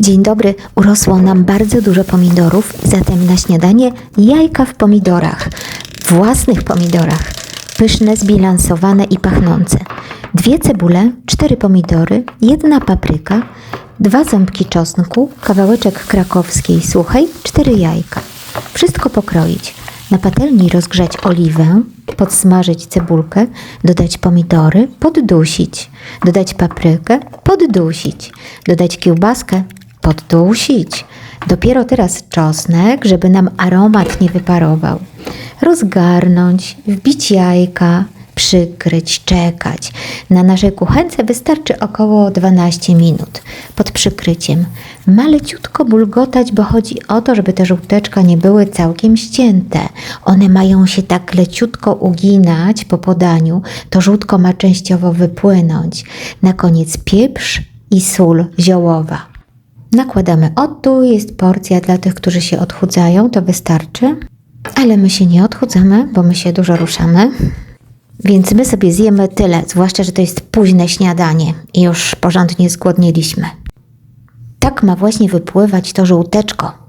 Dzień dobry, urosło nam bardzo dużo pomidorów, zatem na śniadanie jajka w pomidorach, własnych pomidorach, pyszne, zbilansowane i pachnące. Dwie cebule, cztery pomidory, jedna papryka, dwa ząbki czosnku, kawałeczek krakowskiej suchej, cztery jajka. Wszystko pokroić. Na patelni rozgrzać oliwę, podsmażyć cebulkę, dodać pomidory, poddusić, dodać paprykę, poddusić, dodać kiełbaskę, poddusić. Dopiero teraz czosnek, żeby nam aromat nie wyparował. Rozgarnąć, wbić jajka, przykryć, czekać. Na naszej kuchence wystarczy około 12 minut. Pod przykryciem maleciutko bulgotać, bo chodzi o to, żeby te żółteczka nie były całkiem ścięte. One mają się tak leciutko uginać po podaniu, to żółtko ma częściowo wypłynąć. Na koniec pieprz i sól ziołowa. Nakładamy, o tu jest porcja dla tych, którzy się odchudzają, to wystarczy. Ale my się nie odchudzamy, bo my się dużo ruszamy. Więc my sobie zjemy tyle, zwłaszcza, że to jest późne śniadanie i już porządnie zgłodniliśmy. Tak ma właśnie wypływać to żółteczko.